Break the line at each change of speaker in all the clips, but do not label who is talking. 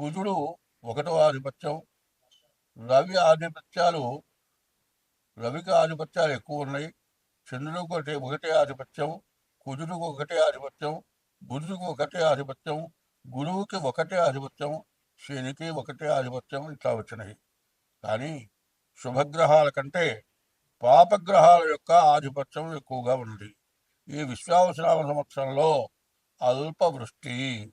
కుజుడు ఒకటో ఆధిపత్యం. రవి ఆధిపత్యాలు రవికి ఆధిపత్యాలు ఎక్కువ ఉన్నాయి. చంద్రుడికి ఒకటి ఒకటే ఆధిపత్యం. కుజుడికి ఒకటే ఆధిపత్యం. బుధుడికి ఒకటే ఆధిపత్యం. గురువుకి ఒకటే ఆధిపత్యం. శనికి ఒకటే ఆధిపత్యం. ఇట్లా వచ్చినాయి. కానీ శుభగ్రహాల కంటే పాపగ్రహాల యొక్క ఆధిపత్యం ఎక్కువగా ఉంది. ఈ విశ్వావసరామ సంవత్సరంలో అల్ప వృష్టి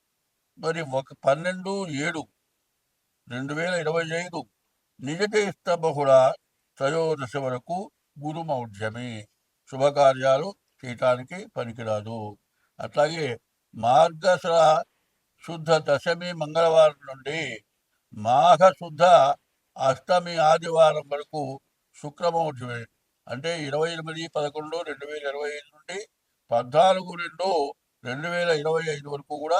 మరి ఒక పన్నెండు ఏడు రెండు వేల ఇరవై ఐదు నిజ బహుళ త్రయోదశి వరకు గురుమౌఢ్యమి శుభకార్యాలు చేయటానికి పనికిరాదు. అట్లాగే మార్గశిర శుద్ధ దశమి మంగళవారం నుండి మాఘ శుద్ధ అష్టమి ఆదివారం వరకు శుక్రమౌఢ్యమే అంటే ఇరవై ఎనిమిది పదకొండు రెండు వేల ఇరవై ఐదు నుండి పద్నాలుగు రెండు రెండు వేల ఇరవై ఐదు వరకు కూడా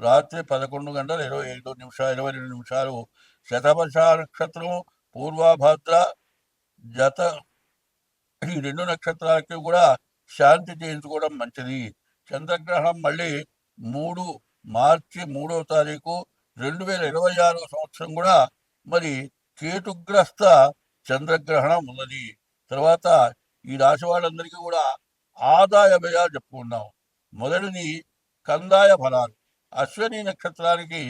రాత్రి పదకొండు గంటల ఇరవై ఐదు నిమిషాలు ఇరవై రెండు నిమిషాలు శతపశ నక్షత్రం పూర్వభద్ర జత ఈ రెండు నక్షత్రాలకి కూడా శాంతి చేయించుకోవడం మంచిది. చంద్రగ్రహణం మళ్ళీ మూడు మార్చి మూడవ తారీఖు రెండు వేల ఇరవై ఆరో సంవత్సరం కూడా మరి కేతుగ్రస్త చంద్రగ్రహణం ఉన్నది. తర్వాత ఈ రాశి వాళ్ళందరికీ కూడా ఆదాయ వ్యయాలు చెప్పుకున్నాం మొదటిది కందాయ ఫలాలు. అశ్వని నక్షత్రానికి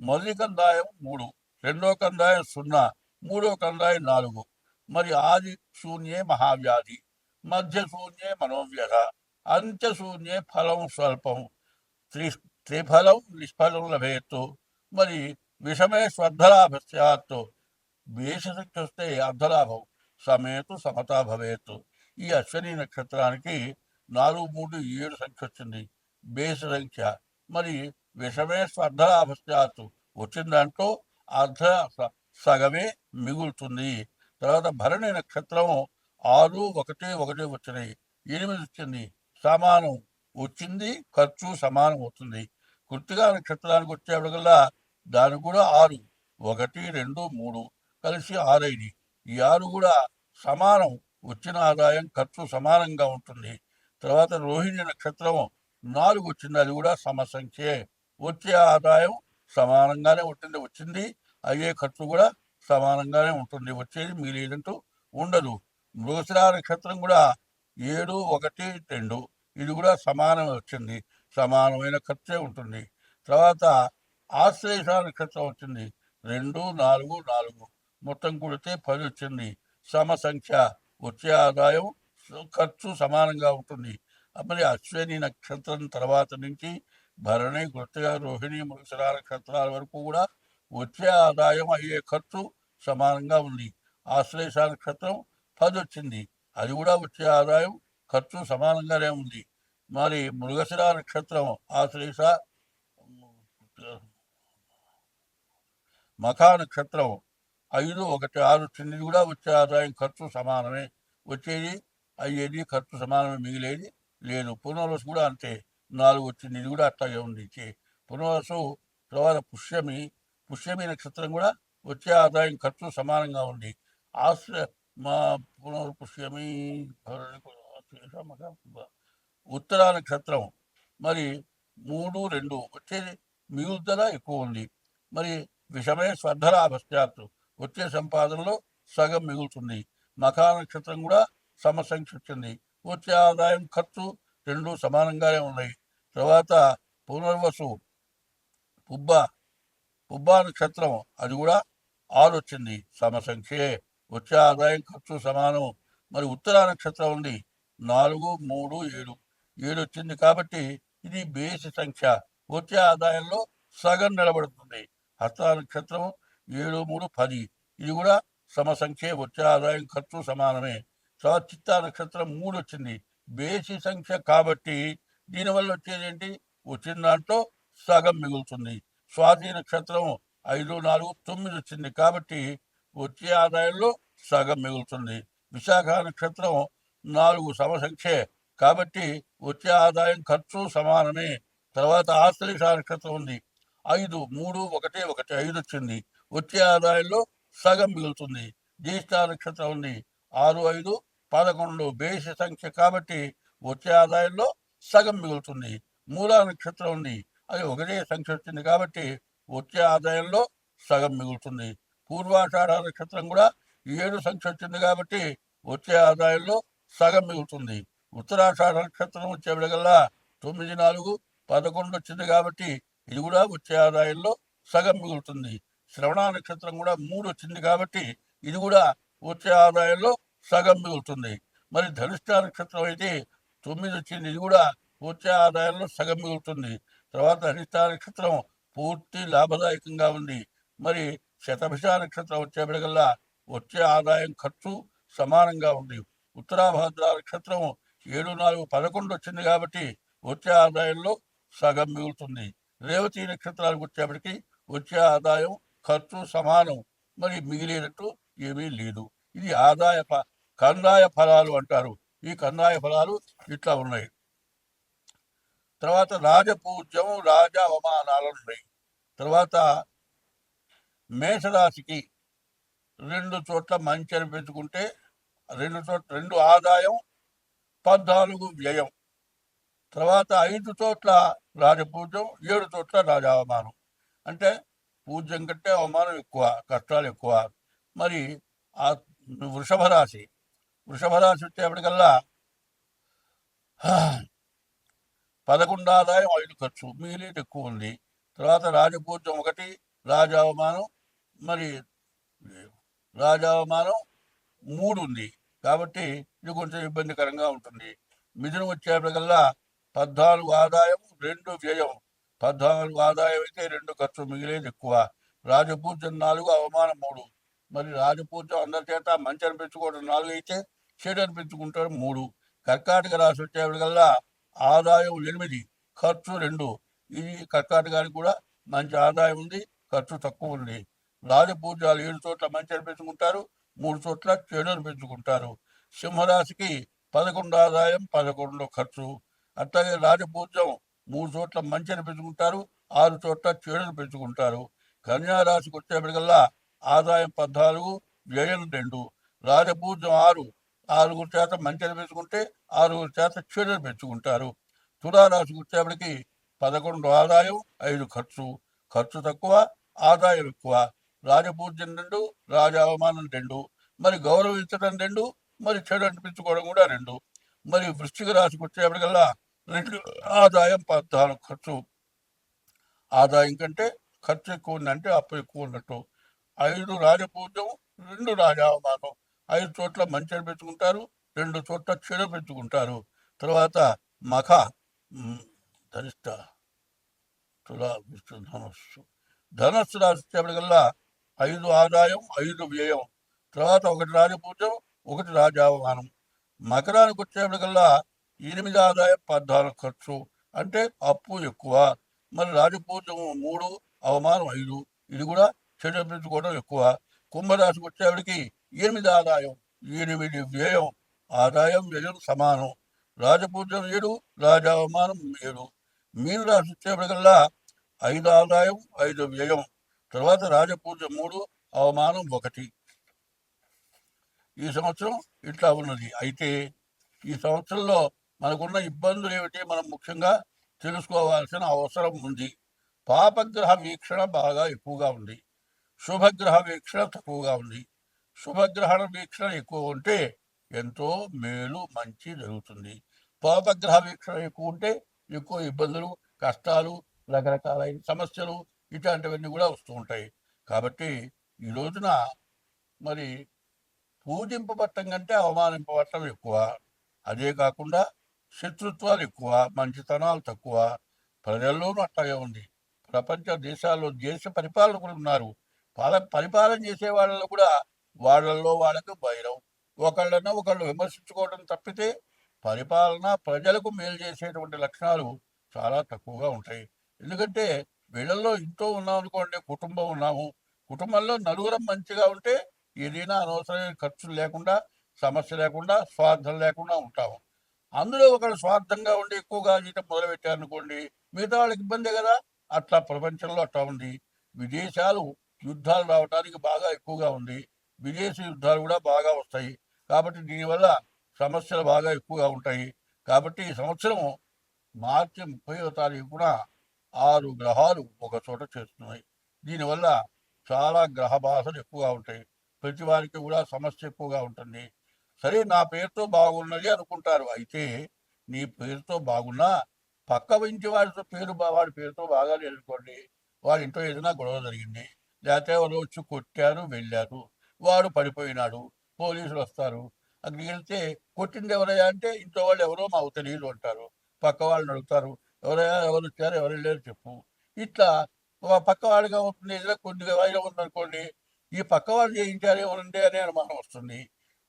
మొదటి కందాయం మూడు రెండో కందాయం సున్నా మూడో కందాయం నాలుగు మరి ఆది శూన్యే మహావ్యాధి మధ్య శూన్యే మనోవ్యధ అంత్య శూన్యే ఫలం స్వల్పం త్రి త్రిఫలం నిష్ఫలం లభేత్తు మరి విషమే స్వర్ధలాభ సత్తు వేషశక్తి వస్తే అర్ధలాభం సమేతు సమతా భవేత్ ఈ అశ్వని నక్షత్రానికి నాలుగు మూడు ఏడు సంఖ్య వచ్చింది బేస సంఖ్య. మరి విషమే స్పర్ధ స్యాత్ వచ్చిన దాంట్లో అర్ధ స- సగమే మిగులుతుంది. తర్వాత భరణి నక్షత్రం ఆరు ఒకటి ఒకటి వచ్చినాయి. ఎనిమిది వచ్చింది. సమానం. వచ్చింది ఖర్చు సమానం అవుతుంది. కృతిగా నక్షత్రానికి వచ్చేప్పటికల్లా దానికి కూడా ఆరు. ఒకటి రెండు మూడు కలిసి ఆరైంది. ఈ ఆరు కూడా సమానం. వచ్చిన ఆదాయం ఖర్చు సమానంగా ఉంటుంది. తర్వాత రోహిణి నక్షత్రం నాలుగు వచ్చింది అది కూడా సమసంఖ్యే. వచ్చే ఆదాయం సమానంగానే ఉంటుంది. వచ్చింది అయ్యే ఖర్చు కూడా సమానంగానే ఉంటుంది. వచ్చేది మిగిలినట్టు ఉండదు. మృగశిర నక్షత్రం కూడా ఏడు ఒకటి రెండు ఇది కూడా సమానమే వచ్చింది. సమానమైన ఖర్చే ఉంటుంది. తర్వాత ఆశ్లేష నక్షత్రం వచ్చింది. రెండు నాలుగు నాలుగు మొత్తం కూడితే పది వచ్చింది. సమ సంఖ్య వచ్చే ఆదాయం ఖర్చు సమానంగా ఉంటుంది. మరి అశ్విని నక్షత్రం తర్వాత నుంచి భరణి గుర్తుగా రోహిణి మృగశిర నక్షత్రాల వరకు కూడా వచ్చే ఆదాయం అయ్యే ఖర్చు సమానంగా ఉంది. ఆశ్లేష నక్షత్రం పది వచ్చింది. అది కూడా వచ్చే ఆదాయం ఖర్చు సమానంగానే ఉంది. మరి మృగశిర నక్షత్రం ఆశ్లేష మఖా నక్షత్రం ఐదు ఒకటి ఆరు చిన్నది కూడా వచ్చే ఆదాయం ఖర్చు సమానమే. వచ్చేది అయ్యేది ఖర్చు సమానమే మిగిలేది లేదు పునర్వసు కూడా అంతే. నాలుగు వచ్చింది ఇది కూడా అట్లాగే ఉంది చే- పునర్వసు తర్వాత పుష్యమి పుష్యమి నక్షత్రం కూడా వచ్చే ఆదాయం ఖర్చు సమానంగా ఉంది. ఆశ్ర మా పునర్ పుష్యమి ఉత్తరా నక్షత్రం. మరి మూడు రెండు వచ్చేది మిగులుదల ఎక్కువ ఉంది. మరి విషమే స్వర్ధలాభశ్చాత్తు వచ్చే సంపాదనలో సగం మిగులుతుంది. మఖా నక్షత్రం కూడా సమసంఖ్య వచ్చింది వచ్చే ఆదాయం ఖర్చు రెండు సమానంగానే ఉన్నాయి. తర్వాత పునర్వసు పుబ్బ పుబ్బా నక్షత్రం అది కూడా ఆరు వచ్చింది. సమసంఖ్యే వచ్చే ఆదాయం ఖర్చు సమానం. మరి ఉత్తర నక్షత్రం ఉంది. నాలుగు మూడు ఏడు. ఏడు వచ్చింది కాబట్టి ఇది బేసి సంఖ్య. వచ్చే ఆదాయంలో సగం నిలబడుతుంది. హస్త నక్షత్రం ఏడు మూడు పది. ఇది కూడా సమసంఖ్యే. వచ్చే ఆదాయం ఖర్చు సమానమే. తర్వాత చిత్తా నక్షత్రం మూడు వచ్చింది బేసి సంఖ్య కాబట్టి దీనివల్ల వచ్చేది ఏంటి? వచ్చిన దాంట్లో సగం మిగులుతుంది. స్వాతి నక్షత్రం ఐదు నాలుగు తొమ్మిది వచ్చింది కాబట్టి వచ్చే ఆదాయంలో సగం మిగులుతుంది. విశాఖ నక్షత్రం నాలుగు సమసంఖ్యే కాబట్టి వచ్చే ఆదాయం ఖర్చు సమానమే. తర్వాత ఆశ్లేష నక్షత్రం ఉంది. ఐదు మూడు ఒకటి ఒకటి ఐదు వచ్చింది. వచ్చే ఆదాయంలో సగం మిగులుతుంది. జ్యేష్ఠ నక్షత్రం ఉంది. ఆరు ఐదు పదకొండు బేసి సంఖ్య కాబట్టి వచ్చే ఆదాయంలో సగం మిగులుతుంది. మూలా నక్షత్రం ఉంది. అది ఒకటే సంఖ్య వచ్చింది కాబట్టి వచ్చే ఆదాయంలో సగం మిగులుతుంది. పూర్వాషాఢ నక్షత్రం కూడా ఏడు సంఖ్య వచ్చింది కాబట్టి వచ్చే ఆదాయంలో సగం మిగులుతుంది. ఉత్తరాషాఢ నక్షత్రం వచ్చేప్పటికల్లా తొమ్మిది నాలుగు పదకొండు వచ్చింది కాబట్టి ఇది కూడా వచ్చే ఆదాయంలో సగం మిగులుతుంది. శ్రవణ నక్షత్రం కూడా మూడు వచ్చింది కాబట్టి ఇది కూడా వచ్చే ఆదాయంలో సగం మిగులుతుంది మరి ధనిష్ట నక్షత్రం అయితే తొమ్మిది వచ్చింది. ఇది కూడా వచ్చే ఆదాయంలో సగం మిగులుతుంది తర్వాత ధనిష్ట నక్షత్రం పూర్తి లాభదాయకంగా ఉంది. మరి శతభిష నక్షత్రం వచ్చేప్పటికల్లా వచ్చే ఆదాయం ఖర్చు సమానంగా ఉంది. ఉత్తరాభాద్ర నక్షత్రం ఏడు నాలుగు పదకొండు వచ్చింది కాబట్టి వచ్చే ఆదాయంలో సగం మిగులుతుంది. రేవతి నక్షత్రాలకు వచ్చేప్పటికి వచ్చే ఆదాయం ఖర్చు సమానం. మరి మిగిలినట్టు ఏమీ లేదు. ఇది ఆదాయ కందాయ ఫలాలు అంటారు. ఈ కందాయ ఫలాలు ఇట్లా ఉన్నాయి. తర్వాత రాజపూజ్యం రాజ అవమానాలు ఉన్నాయి తర్వాత మేషరాశికి రెండు చోట్ల మంచి అనిపించుకుంటే రెండు చోట్ల రెండు ఆదాయం పద్నాలుగు వ్యయం. తర్వాత ఐదు చోట్ల రాజపూజ్యం ఏడు చోట్ల రాజావమానం అంటే పూజ్యం కంటే అవమానం ఎక్కువ కష్టాలు ఎక్కువ. మరి ఆ వృషభ రాశి వృషభ రాశి వచ్చేప్పటికల్లా పదకొండు ఆదాయం ఐదు ఖర్చు మిగిలిన ఎక్కువ ఉంది. తర్వాత రాజపూజ్యం ఒకటి రాజావమానం మరి రాజావమానం మూడు ఉంది. కాబట్టి ఇది కొంచెం ఇబ్బందికరంగా ఉంటుంది. మిథునం వచ్చేప్పటికల్లా పద్నాలుగు ఆదాయం రెండు వ్యయం. పద్నాలుగు ఆదాయం అయితే రెండు ఖర్చు మిగిలేది ఎక్కువ. రాజపూజ్యం నాలుగు అవమానం మూడు. మరి రాజపూజ్యం అందరి చేత మంచి అనిపించుకోవడం నాలుగు అయితే చెడు అనిపించుకుంటారు మూడు. కర్కాటక రాశి వచ్చేవాళ్ళకల్లా ఆదాయం ఎనిమిది ఖర్చు రెండు. ఇది కర్కాటకానికి కూడా మంచి ఆదాయం ఉంది ఖర్చు తక్కువ ఉంది. రాజపూజ్యాలు ఏడు చోట్ల మంచి అనిపించుకుంటారు మూడు చోట్ల చెడు అనిపించుకుంటారు. సింహరాశికి పదకొండు ఆదాయం పదకొండు ఖర్చు. అట్లాగే రాజపూజ్యం మూడు చోట్ల మంచి అనిపించుకుంటారు ఆరు చోట్ల చెడును పెంచుకుంటారు కన్యారాశికి వచ్చేప్పటికల్లా ఆదాయం పద్నాలుగు వ్యయం రెండు. రాజభూజం ఆరు. ఆరుగురు చేత మంచిని పెంచుకుంటే ఆరుగురు చేత చెడును పెంచుకుంటారు. తులారాశికి వచ్చేప్పటికి పదకొండు ఆదాయం ఐదు ఖర్చు. ఖర్చు తక్కువ ఆదాయం ఎక్కువ. రాజపూజ్యం రెండు రాజ అవమానం రెండు. మరి గౌరవించడం రెండు మరి చెడు అనిపించుకోవడం కూడా రెండు. మరి వృష్టిక రాశికి వచ్చేప్పటికల్లా రెండు ఆదాయం పద్నాలుగు ఖర్చు. ఆదాయం కంటే ఖర్చు ఎక్కువ ఉందంటే అప్పు ఎక్కువ ఉన్నట్టు. ఐదు రాజపూజ్యం రెండు రాజావమానం. ఐదు చోట్ల మంచి పెట్టుకుంటారు రెండు చోట్ల చెడు పెట్టుకుంటారు. తర్వాత మఖ ధరిష్ట తులా విష్ణు ధనస్సు. ధనస్సు రాశి ఐదు ఆదాయం ఐదు వ్యయం. తర్వాత ఒకటి రాజపూజ్యం ఒకటి రాజావమానం. మకరానికి వచ్చేప్పటికల్లా ఎనిమిది ఆదాయం పద్నాలుగు ఖర్చు. అంటే అప్పు ఎక్కువ. మరి రాజపూజ్యం మూడు అవమానం ఐదు. ఇది కూడా చెల్లించుకోవడం ఎక్కువ. కుంభరాశికి వచ్చేవాడికి ఎనిమిది ఆదాయం ఎనిమిది వ్యయం. ఆదాయం వ్యయం సమానం. రాజపూజ్యం ఏడు రాజావమానం ఏడు. మీరు రాసి వచ్చేప్పటికల్లా ఐదు ఆదాయం ఐదు వ్యయం. తర్వాత రాజపూజ మూడు అవమానం ఒకటి. ఈ సంవత్సరం ఇట్లా ఉన్నది. అయితే ఈ సంవత్సరంలో మనకున్న ఇబ్బందులు ఏమిటి? మనం ముఖ్యంగా తెలుసుకోవాల్సిన అవసరం ఉంది. పాపగ్రహ వీక్షణ బాగా ఎక్కువగా ఉంది. శుభగ్రహ వీక్షణ తక్కువగా ఉంది. శుభగ్రహణ వీక్షణ ఎక్కువ ఉంటే ఎంతో మేలు మంచి జరుగుతుంది. పాపగ్రహ వీక్షణ ఎక్కువ ఉంటే ఎక్కువ ఇబ్బందులు కష్టాలు రకరకాలైన సమస్యలు ఇట్లాంటివన్నీ కూడా వస్తూ ఉంటాయి. కాబట్టి ఈ రోజున మరి పూజింపబట్టం కంటే అవమానింపబట్టం ఎక్కువ. అదే కాకుండా శత్రుత్వాలు ఎక్కువ మంచితనాలు తక్కువ. ప్రజల్లోనూ అట్లాగే ఉంది. ప్రపంచ దేశాల్లో దేశ పరిపాలకులు ఉన్నారు. పాల పరిపాలన చేసే వాళ్ళలో కూడా వాళ్ళల్లో వాళ్ళకు భైరం ఒకళ్ళన ఒకళ్ళు విమర్శించుకోవడం తప్పితే పరిపాలన ప్రజలకు మేలు చేసేటువంటి లక్షణాలు చాలా తక్కువగా ఉంటాయి. ఎందుకంటే వీళ్ళల్లో ఇంట్లో ఉన్నాం అనుకోండి కుటుంబం ఉన్నాము. కుటుంబంలో నలుగురం మంచిగా ఉంటే ఏదైనా అనవసరమైన ఖర్చులు లేకుండా సమస్య లేకుండా స్వార్థం లేకుండా ఉంటాము. అందులో ఒకళ్ళు స్వార్థంగా ఉండి ఎక్కువగా జీతం మొదలుపెట్టారనుకోండి మిగతా వాళ్ళకి ఇబ్బందే కదా. అట్లా ప్రపంచంలో అట్లా ఉంది. విదేశాలు యుద్ధాలు రావడానికి బాగా ఎక్కువగా ఉంది. విదేశీ యుద్ధాలు కూడా బాగా వస్తాయి. కాబట్టి దీనివల్ల సమస్యలు బాగా ఎక్కువగా ఉంటాయి. కాబట్టి ఈ సంవత్సరము మార్చి ముప్పైవ తారీఖున ఆరు గ్రహాలు ఒక చోట చేస్తున్నాయి దీనివల్ల చాలా గ్రహ బాధలు ఎక్కువగా ఉంటాయి. ప్రతి వారికి కూడా సమస్య ఎక్కువగా ఉంటుంది. సరే నా పేరుతో బాగున్నది అనుకుంటారు. అయితే నీ పేరుతో బాగున్నా పక్క ఇంటి వారితో పేరు వాడి పేరుతో బాగా అనుకోండి వాడి ఇంట్లో ఏదైనా గొడవ జరిగింది. లేకపోతే వాళ్ళు వచ్చి కొట్టారు వెళ్ళారు. వాడు పడిపోయినాడు. పోలీసులు వస్తారు. అక్కడికి వెళ్తే కొట్టింది ఎవరయ్యా అంటే ఇంట్లో వాళ్ళు ఎవరో మాకు తెలియదు అంటారు. పక్క వాళ్ళని అడుగుతారు. ఎవరయ్యా ఎవరు వచ్చారు ఎవరు వెళ్ళారు చెప్పు. ఇట్లా పక్క వాడిగా ఉంటుంది ఏదైనా కొన్ని వాయిలో ఉందనుకోండి ఈ పక్క వాళ్ళు చేయించారు ఏమనండి అనే అనుమానం వస్తుంది.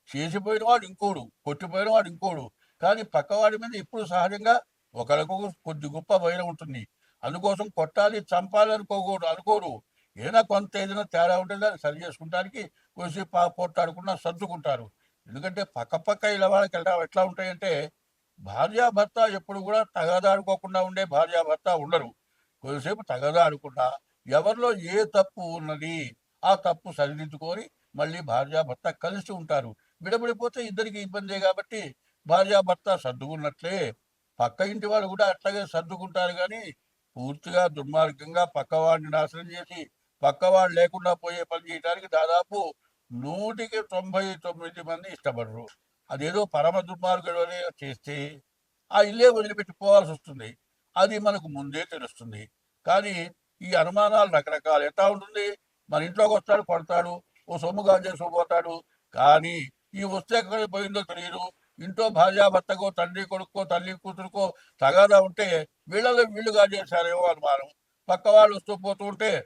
చేసిపోయిన వాడు ఇంకోడు కొట్టిపోయిన వాడు ఇంకోడు. కానీ పక్కవాడి మీద ఇప్పుడు సహజంగా ఒకరికొక కొద్ది గొప్ప భయం ఉంటుంది. అందుకోసం కొట్టాలి చంపాలి అనుకోకూడదు అనుకోరు. ఏదైనా కొంత ఏదైనా తేడా ఉంటే దాన్ని సరి చేసుకుంటానికి కొద్దిసేపు పా- పోట్లాడుకున్నా సర్దుకుంటారు. ఎందుకంటే పక్క పక్క ఇలా వాళ్ళకి ఎలా ఎట్లా ఉంటాయంటే భార్యాభర్త ఎప్పుడు కూడా తగదాడుకోకుండా ఉండే భార్యాభర్త ఉండరు. కొద్దిసేపు తగదాడుకుండా ఎవరిలో ఏ తప్పు ఉన్నది ఆ తప్పు సరిదిద్దుకొని మళ్ళీ భార్యాభర్త కలిసి ఉంటారు. విడబడిపోతే ఇద్దరికి ఇబ్బందే కాబట్టి భార్యాభర్త సర్దుకున్నట్లే పక్క ఇంటి వాళ్ళు కూడా అట్లాగే సర్దుకుంటారు కానీ పూర్తిగా దుర్మార్గంగా పక్కవాడిని నాశనం చేసి పక్కవాడు లేకుండా పోయే పని చేయడానికి దాదాపు నూటికి తొంభై తొమ్మిది మంది ఇష్టపడరు. అదేదో పరమ దుర్మార్గుడు చేస్తే ఆ ఇల్లే వదిలిపెట్టి పోవాల్సి వస్తుంది. అది మనకు ముందే తెలుస్తుంది. కానీ ఈ అనుమానాలు రకరకాలు ఎట్లా ఉంటుంది? మన ఇంట్లోకి వస్తాడు కొడతాడు ఓ సొమ్ము గాజేసి పోతాడు. కానీ ఈ వస్తే ఎక్కడ పోయిందో తెలియదు. ఇంట్లో భార్యాభర్తకో తండ్రి కొడుకో తల్లి కూతురుకో తగాదా ఉంటే వీళ్ళలో వీళ్ళు చేశారేమో అనుమానం. పక్క వాళ్ళు వస్తూ పోతూ ఉంటే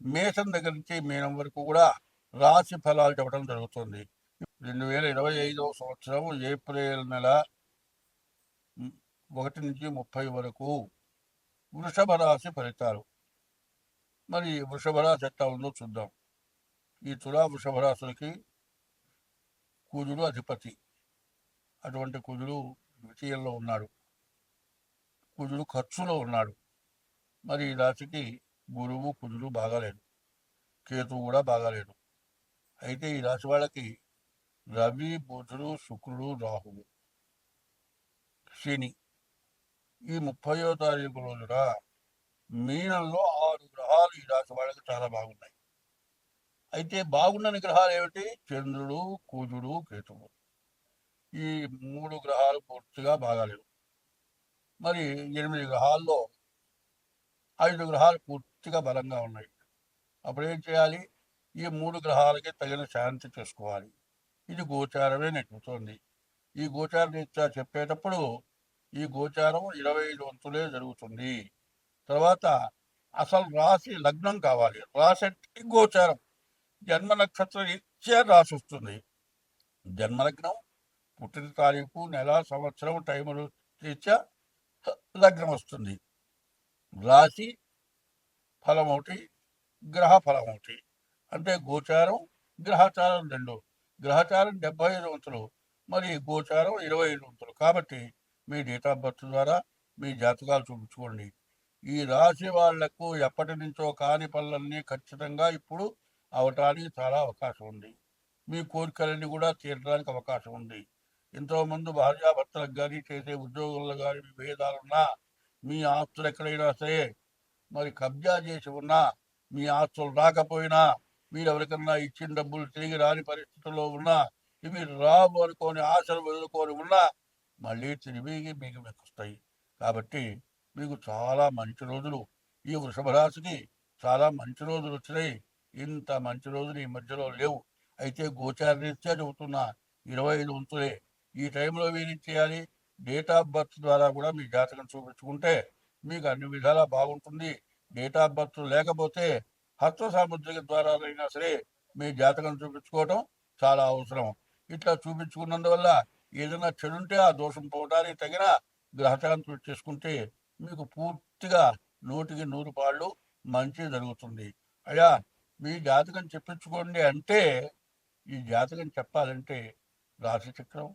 మేషం దగ్గర నుంచి మీనం వరకు కూడా రాశి ఫలాలు చెప్పడం జరుగుతుంది. రెండు వేల ఇరవై ఐదవ సంవత్సరం ఏప్రిల్ నెల ఒకటి నుంచి ముప్పై వరకు వృషభ రాశి ఫలితాలు. మరి వృషభ రాశి ఎట్లా ఉందో చూద్దాం. ఈ తులా వృషభ రాశులకి కుజుడు అధిపతి. అటువంటి కుజుడు ద్వితీయంలో ఉన్నాడు. కుజుడు ఖర్చులో ఉన్నాడు. మరి ఈ రాశికి గురువు కుజుడు బాగాలేడు. కేతువు కూడా బాగాలేడు. అయితే ఈ రాశి వాళ్ళకి రవి బుధుడు శుక్రుడు రాహువు శని ఈ ముప్పయో తారీఖు రోజున మీనంలో ఆరు గ్రహాలు ఈ రాశి వాళ్ళకి చాలా బాగున్నాయి. అయితే బాగున్నని గ్రహాలు ఏమిటి? చంద్రుడు కుజుడు కేతువు. ఈ మూడు గ్రహాలు పూర్తిగా బాగాలేవు. మరి ఎనిమిది గ్రహాల్లో ఐదు గ్రహాలు పూర్తిగా బలంగా ఉన్నాయి. అప్పుడు ఏం చేయాలి? ఈ మూడు గ్రహాలకి తగిన శాంతి చేసుకోవాలి. ఇది గోచారమే నెట్టుతోంది ఈ గోచార రీత్యా చెప్పేటప్పుడు ఈ గోచారం ఇరవై ఐదు వంతులే జరుగుతుంది. తర్వాత అసలు రాశి లగ్నం కావాలి. రాశి అంటే గోచారం. జన్మ నక్షత్ర రీత్యా రాసి వస్తుంది. జన్మలగ్నం పుట్టిన తారీఖు నెల సంవత్సరం టైములు రీత్యా లగ్నం వస్తుంది. రాశి ఫలం ఒకటి గ్రహ ఫలం ఒకటి. అంటే గోచారం గ్రహచారం రెండు. గ్రహచారం డెబ్బై ఐదు వంతులు మరి గోచారం ఇరవై ఐదు వంతులు. కాబట్టి మీ డేట్ ఆఫ్ బర్త్ ద్వారా మీ జాతకాలు చూపించుకోండి. ఈ రాశి వాళ్ళకు ఎప్పటి నుంచో కాని పనులన్నీ ఖచ్చితంగా ఇప్పుడు అవటానికి చాలా అవకాశం ఉంది. మీ కోరికలన్నీ కూడా తీరడానికి అవకాశం ఉంది. ఎంతోమంది భార్యాభర్తలకు కానీ చేసే ఉద్యోగుల్లో కానీ విభేదాలున్నా మీ ఆస్తులు ఎక్కడైనా సరే మరి కబ్జా చేసి ఉన్నా మీ ఆస్తులు రాకపోయినా మీరు ఎవరికన్నా ఇచ్చిన డబ్బులు తిరిగి రాని పరిస్థితుల్లో ఉన్నా ఇవి రావు అనుకోని ఆశలు వదులుకొని ఉన్నా మళ్ళీ తిరిగి మీకు మెక్కుస్తాయి కాబట్టి మీకు చాలా మంచి రోజులు. ఈ వృషభ రాశికి చాలా మంచి రోజులు వచ్చినాయి. ఇంత మంచి రోజులు ఈ మధ్యలో లేవు. అయితే గోచార రీత్యా చెబుతున్నా ఇరవై ఐదు వంతులే. ఈ టైంలో మీరు చేయాలి? డేట్ ఆఫ్ బర్త్ ద్వారా కూడా మీ జాతకం చూపించుకుంటే మీకు అన్ని విధాలా బాగుంటుంది. డేట్ ఆఫ్ బర్త్ లేకపోతే హస్త సాముద్రిక ద్వారా అయినా సరే మీ జాతకం చూపించుకోవటం చాలా అవసరం. ఇట్లా చూపించుకున్నందువల్ల ఏదైనా చెడుంటే ఆ దోషం పోవడానికి తగిన గ్రహశాంతి చేసుకుంటే మీకు పూర్తిగా నూటికి నూరు పాళ్ళు మంచి జరుగుతుంది. అయ్యా మీ జాతకం చెప్పించుకోండి అంటే ఈ జాతకం చెప్పాలంటే రాశి చక్రం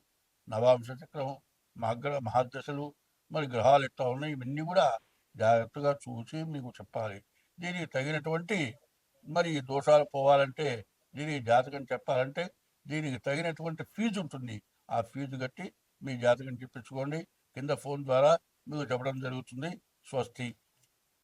నవాంశ చక్రం మగ్ర మహాదశలు మరి గ్రహాలు ఎట్లా ఉన్నాయి ఇవన్నీ కూడా జాగ్రత్తగా చూసి మీకు చెప్పాలి. దీనికి తగినటువంటి మరి ఈ దోషాలు పోవాలంటే దీనికి జాతకం చెప్పాలంటే దీనికి తగినటువంటి ఫీజు ఉంటుంది. ఆ ఫీజు కట్టి మీ జాతకం చెప్పించుకోండి. కింద ఫోన్ ద్వారా మీకు చెప్పడం జరుగుతుంది. స్వస్తి.